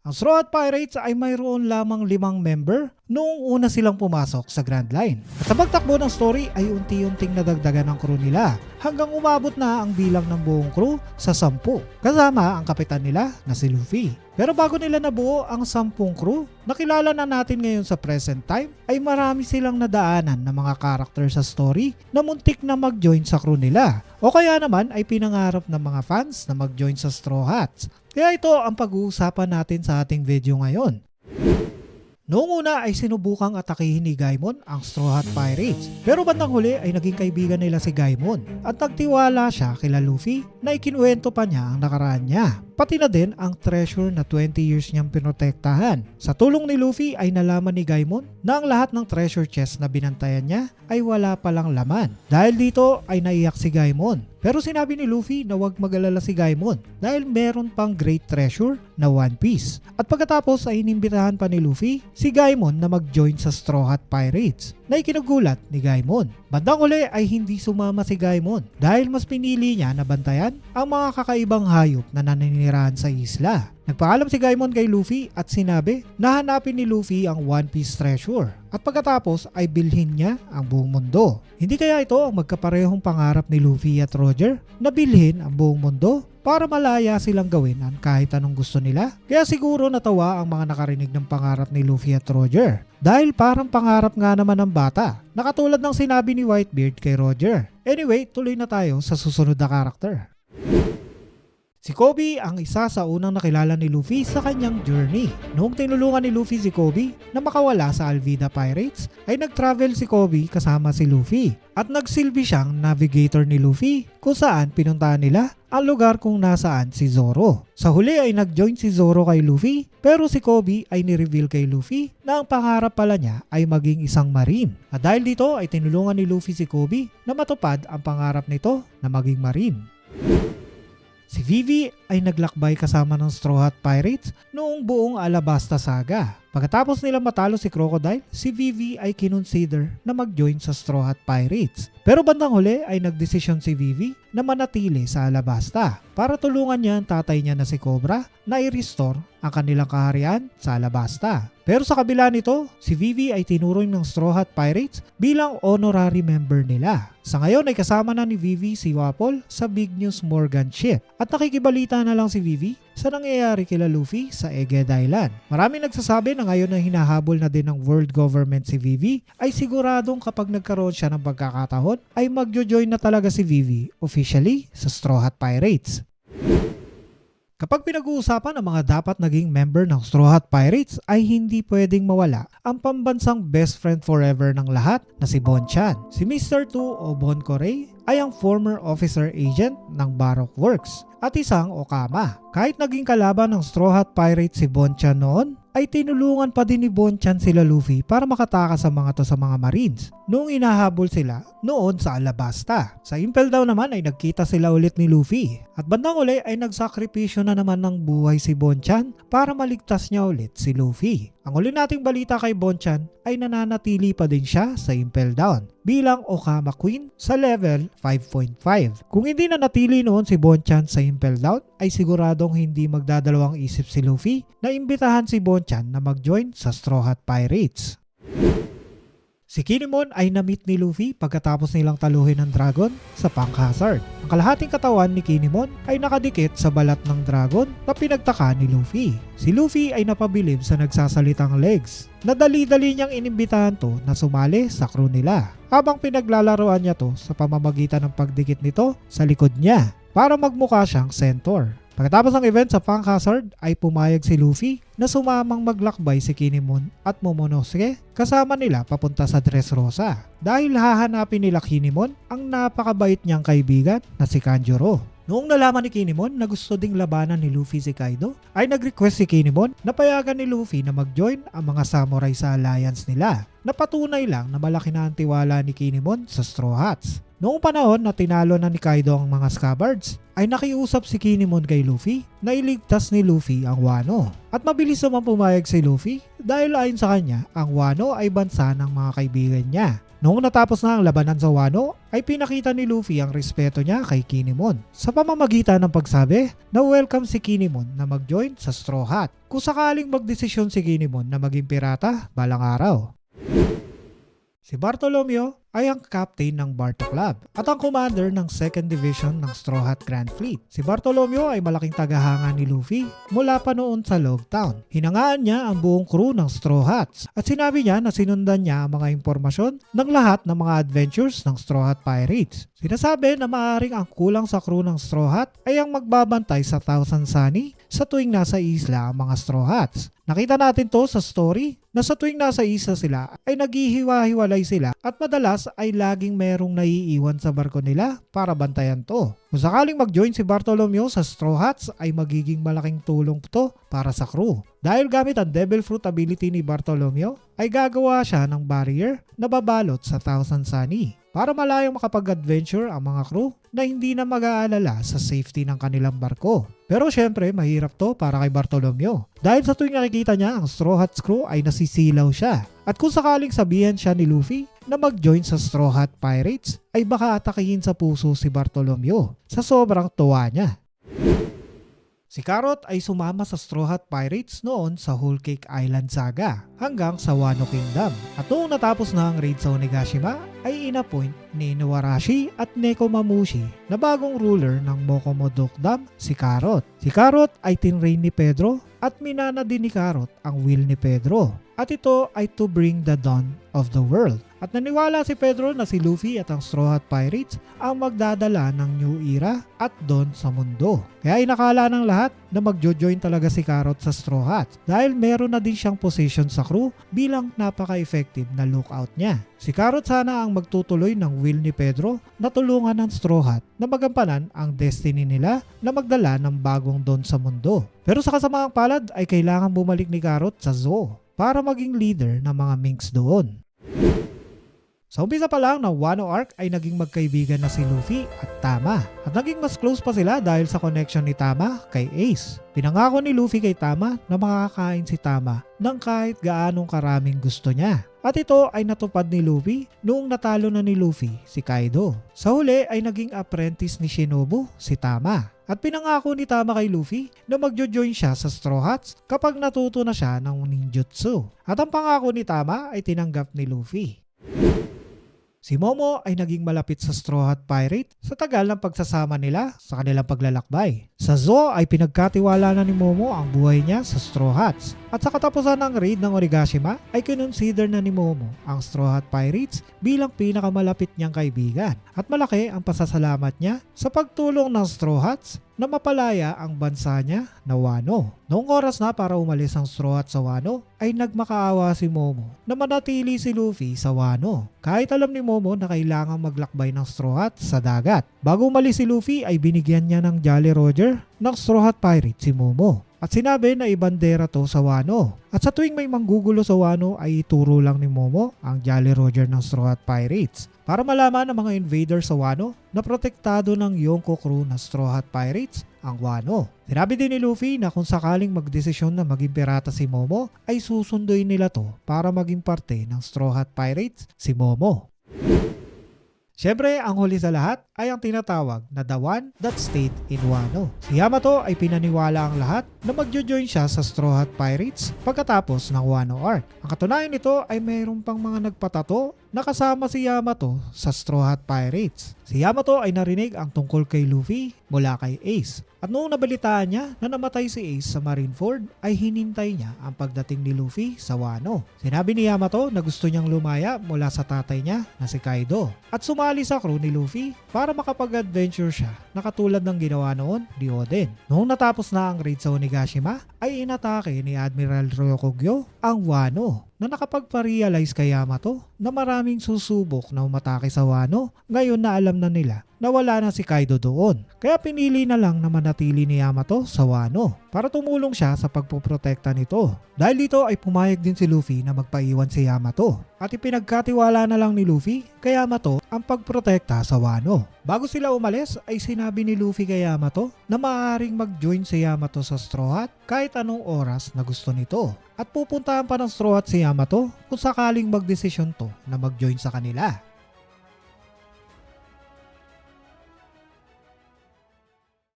Ang Straw Hat Pirates ay mayroon lamang limang member noong una silang pumasok sa Grand Line. At sa pagtakbo ng story ay unti-unting nadagdagan ang crew nila hanggang umabot na ang bilang ng buong crew sa sampu kasama ang kapitan nila na si Luffy. Pero bago nila nabuo ang sampung crew, nakilala na natin ngayon sa present time ay marami silang nadaanan na mga karakter sa story na muntik na mag-join sa crew nila. O kaya naman ay pinangarap ng mga fans na mag-join sa Straw Hats. Kaya ito ang pag-uusapan natin sa ating video ngayon. Noong una ay sinubukang atakihin ni Gaimon ang Straw Hat Pirates. Pero bandang huli ay naging kaibigan nila si Gaimon at nagtiwala siya kila Luffy na ikinuwento pa niya ang nakaraan niya. Pati na din ang treasure na 20 years niyang pinotektahan. Sa tulong ni Luffy ay nalaman ni Gaimon na ang lahat ng treasure chest na binantayan niya ay wala palang laman. Dahil dito ay naiyak si Gaimon. Pero sinabi ni Luffy na huwag mag-alala si Gaimon dahil meron pang great treasure na One Piece. At pagkatapos ay inimbitahan pa ni Luffy si Gaimon na mag-join sa Straw Hat Pirates na ikinagulat ni Gaimon. Bandang uli ay hindi sumama si Gaimon dahil mas pinili niya na bantayan ang mga kakaibang hayop na naninirahan sa isla. Nagpaalam si Gaimon kay Luffy at sinabi na hanapin ni Luffy ang One Piece treasure at pagkatapos ay bilhin niya ang buong mundo. Hindi kaya ito ang magkaparehong pangarap ni Luffy at Roger na bilhin ang buong mundo para malaya silang gawin ang kahit anong gusto nila. Kaya siguro natawa ang mga nakarinig ng pangarap ni Luffy at Roger. Dahil parang pangarap nga naman ng bata. Nakatulad ng sinabi ni Whitebeard kay Roger. Anyway, tuloy na tayo sa susunod na karakter. Si Kobe ang isa sa unang nakilala ni Luffy sa kanyang journey. Noong tinulungan ni Luffy si Kobe na makawala sa Alvida Pirates, ay nag-travel si Kobe kasama si Luffy at nagsilbi siyang navigator ni Luffy kung saan pinuntahan nila ang lugar kung nasaan si Zoro. Sa huli ay nag-join si Zoro kay Luffy pero si Kobe ay ni-reveal kay Luffy na ang pangarap pala niya ay maging isang marine. At dahil dito ay tinulungan ni Luffy si Kobe na matupad ang pangarap nito na maging marine. Si Vivi ay naglakbay kasama ng Straw Hat Pirates noong buong Alabasta Saga. Pagkatapos nila matalo si Crocodile, si Vivi ay kinonsider na mag-join sa Straw Hat Pirates. Pero bandang huli ay nagdesisyon si Vivi na manatili sa Alabasta para tulungan niya ang tatay niya na si Cobra na i-restore ang kanilang kaharian sa Alabasta. Pero sa kabila nito, si Vivi ay tinuring ng Straw Hat Pirates bilang honorary member nila. Sa ngayon ay kasama na ni Vivi si Wapol sa Big News Morgan ship at nakikibalita na lang si Vivi sa nangyayari kila Luffy sa Egghead Island. Marami nagsasabi na ngayon na hinahabol na din ng world government si Vivi ay siguradong kapag nagkaroon siya ng pagkakataon ay magjo-join na talaga si Vivi officially sa Straw Hat Pirates. Kapag pinag-uusapan ang mga dapat naging member ng Straw Hat Pirates ay hindi pwedeng mawala ang pambansang best friend forever ng lahat na si Bon Chan. Si Mr. 2 o Bon Corey ay ang former officer agent ng Baroque Works at isang Okama. Kahit naging kalaban ng Straw Hat Pirates si Bon Chan noon, ay tinulungan pa din ni Bon Chan sila Luffy para makatakas sa mga to sa mga Marines noong inahabol sila noon sa Alabasta. Sa Impel Down naman ay nagkita sila ulit ni Luffy at bandang uli ay nagsakripisyo na naman ng buhay si Bon Chan para maligtas niya ulit si Luffy. Ang uli nating balita kay Bon Chan ay nananatili pa din siya sa Impel Down bilang Okama Queen sa level 5.5. Kung hindi na natili noon si Bon Chan sa Impel Down ay siguradong hindi magdadalawang isip si Luffy na imbitahan si Bon Chan na mag-join sa Straw Hat Pirates. Si Kinemon ay na-meet ni Luffy pagkatapos nilang taluhin ng dragon sa Punk Hazard. Ang kalahating katawan ni Kinemon ay nakadikit sa balat ng dragon na pinagtaka ni Luffy. Si Luffy ay napabilib sa nagsasalitang legs. Nadali-dali niyang inimbitahan to na sumali sa crew nila habang pinaglalaroan niya to sa pamamagitan ng pagdikit nito sa likod niya para magmukha siyang centaur. Pagkatapos ng event sa Punk Hazard ay pumayag si Luffy na sumamang maglakbay si Kinemon at Momonosuke kasama nila papunta sa Dressrosa dahil hahanapin nila Kinemon ang napakabait niyang kaibigan na si Kanjuro. Noong nalaman ni Kinemon na gusto ding labanan ni Luffy si Kaido, ay nag-request si Kinemon na payagan ni Luffy na mag-join ang mga samurai sa alliance nila. Napatunay lang na malaki na ang tiwala ni Kinemon sa Straw Hats. Noong panahon na tinalo na ni Kaido ang mga Scabbards, ay nakiusap si Kinemon kay Luffy na iligtas ni Luffy ang Wano. At mabilis naman pumayag si Luffy dahil ayon sa kanya, ang Wano ay bansa ng mga kaibigan niya. Noong natapos na ang labanan sa Wano, ay pinakita ni Luffy ang respeto niya kay Kinemon sa pamamagitan ng pagsabi na welcome si Kinemon na mag-join sa Straw Hat kung sakaling magdesisyon si Kinemon na maging pirata balang araw. Si Bartolomeo ay ang captain ng Barto Club at ang commander ng 2nd Division ng Straw Hat Grand Fleet. Si Bartolomeo ay malaking tagahanga ni Luffy mula pa noon sa Log Town. Hinangaan niya ang buong crew ng Straw Hats at sinabi niya na sinundan niya ang mga impormasyon ng lahat ng mga adventures ng Straw Hat Pirates. Sinasabi na maaaring ang kulang sa crew ng Straw Hat ay ang magbabantay sa Thousand Sunny sa tuwing nasa isla ang mga Straw Hats. Nakita natin to sa story na sa tuwing nasa isla sila ay naghihiwa-hiwalay sila at madalas ay laging merong naiiwan sa barko nila para bantayan to. Kung sakaling mag-join si Bartolomeo sa Straw Hats ay magiging malaking tulong to para sa crew. Dahil gamit ang Devil Fruit ability ni Bartolomeo ay gagawa siya ng barrier na babalot sa Thousand Sunny para malayong makapag-adventure ang mga crew na hindi na mag-aalala sa safety ng kanilang barko. Pero syempre, mahirap to para kay Bartolomeo. Dahil sa tuwing nakikita niya ang Straw Hats crew ay nasisilaw siya. At kung sakaling sabihan siya ni Luffy na mag-join sa Straw Hat Pirates, ay baka atakihin sa puso si Bartolomeo sa sobrang tuwa niya. Si Carrot ay sumama sa Straw Hat Pirates noon sa Whole Cake Island Saga hanggang sa Wano Kingdom. At noong natapos na ang raid sa Onigashima ay inappoint ni Inuarashi at Nekomamushi na bagong ruler ng Mokomodokdam si Carrot. Si Carrot ay tinrain ni Pedro at minana din ni Carrot ang will ni Pedro. At ito ay to bring the dawn of the world. At naniwala si Pedro na si Luffy at ang Straw Hat Pirates ang magdadala ng new era at dawn sa mundo. Kaya inakala ng lahat na magjo-join talaga si Carrot sa Straw Hat dahil meron na din siyang position sa crew bilang napaka-effective na lookout niya. Si Carrot sana ang magtutuloy ng will ni Pedro na tulungan ng Straw Hat na magampanan ang destiny nila na magdala ng bagong dawn sa mundo. Pero sa kasamaang palad ay kailangan bumalik ni Carrot sa zoo para maging leader ng mga minks doon. Sa umpisa pa lang ng Wano Arc ay naging magkaibigan na si Luffy at Tama. At naging mas close pa sila dahil sa connection ni Tama kay Ace. Pinangako ni Luffy kay Tama na makakain si Tama ng kahit gaanong karaming gusto niya. At ito ay natupad ni Luffy noong natalo na ni Luffy si Kaido. Sa huli ay naging apprentice ni Shinobu si Tama. At pinangako ni Tama kay Luffy na magjo-join siya sa Straw Hats kapag natuto na siya ng ninjutsu. At ang pangako ni Tama ay tinanggap ni Luffy. Si Momo ay naging malapit sa Straw Hat Pirate sa tagal ng pagsasama nila sa kanilang paglalakbay. Sa zoo ay pinagkatiwala na ni Momo ang buhay niya sa Straw Hats. At sa katapusan ng raid ng Origashima ay kinonsider na ni Momo ang Straw Hat Pirates bilang pinakamalapit niyang kaibigan. At malaki ang pasasalamat niya sa pagtulong ng Straw Hats na mapalaya ang bansa niya na Wano. Noong oras na para umalis ang Straw Hat sa Wano, ay nagmakaawa si Momo na manatili si Luffy sa Wano. Kahit alam ni Momo na kailangang maglakbay ng Straw Hat sa dagat. Bago umalis si Luffy ay binigyan niya ng Jolly Roger ng Straw Hat Pirate si Momo. At sinabi na ibandera to sa Wano. At sa tuwing may manggugulo sa Wano ay ituro lang ni Momo ang Jolly Roger ng Straw Hat Pirates para malaman ng mga invader sa Wano na protektado ng Yonko crew na Straw Hat Pirates ang Wano. Sinabi din ni Luffy na kung sakaling magdesisyon na maging pirata si Momo ay susunduin nila to para maging parte ng Straw Hat Pirates si Momo. Siyempre, ang huli sa lahat ay ang tinatawag na The One That Stayed in Wano. Si Yamato ay pinaniwala ang lahat na magjo-join siya sa Straw Hat Pirates pagkatapos ng Wano Arc. Ang katunayan nito ay mayroon pang mga nagpatato na kasama si Yamato sa Straw Hat Pirates. Si Yamato ay narinig ang tungkol kay Luffy mula kay Ace. At noong nabalitaan niya na namatay si Ace sa Marineford ay hinintay niya ang pagdating ni Luffy sa Wano. Sinabi ni Yamato na gusto niyang lumaya mula sa tatay niya na si Kaido at sumali sa crew ni Luffy para makapag-adventure siya na katulad ng ginawa noon ni Oden. Noong natapos na ang raid sa Onigashima ay inatake ni Admiral Ryokugyo ang Wano na nakapagpa-realize kay Yamato na maraming susubok na umatake sa Wano. Ngayon na alam na nila na wala na si Kaido doon. Kaya pinili na lang na manatili ni Yamato sa Wano para tumulong siya sa pagpoprotekta nito. Dahil dito ay pumayag din si Luffy na magpaiwan si Yamato at ipinagkatiwala na lang ni Luffy kay Yamato ang pagprotekta sa Wano. Bago sila umalis ay sinabi ni Luffy kay Yamato na maaaring mag-join si Yamato sa Straw Hat kahit anong oras na gusto nito. At pupuntahan pa ng Straw Hat si Yamato kung sakaling magdesisyon to na mag-join sa kanila.